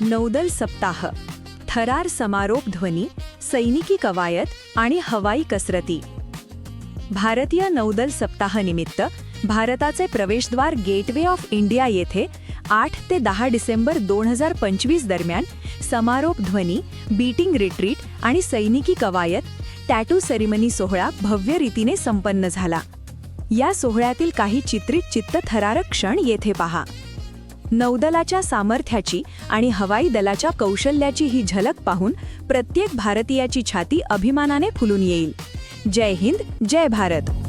नौदल सप्ताह थरार समारोप ध्वनी सैनिकी कवायत आणि हवाई कसरती. भारतीय नौदल सप्ताहानिमित्त भारताचे प्रवेशद्वार गेटवे ऑफ इंडिया येथे आठ ते दहा डिसेंबर दोन हजार पंचवीस दरम्यान समारोप ध्वनी बीटिंग रिट्रीट आणि सैनिकी कवायत टॅटू सेरेमनी सोहळा भव्य रीतीने संपन्न झाला. या सोहळ्यातील काही चित्रित चित्तथरारक क्षण येथे पहा. नौदलाच्या सामर्थ्याची आणि हवाई दलाच्या कौशल्याची ही झलक पाहून प्रत्येक भारतीयाची छाती अभिमानाने फुलून येईल. जय हिंद जय भारत.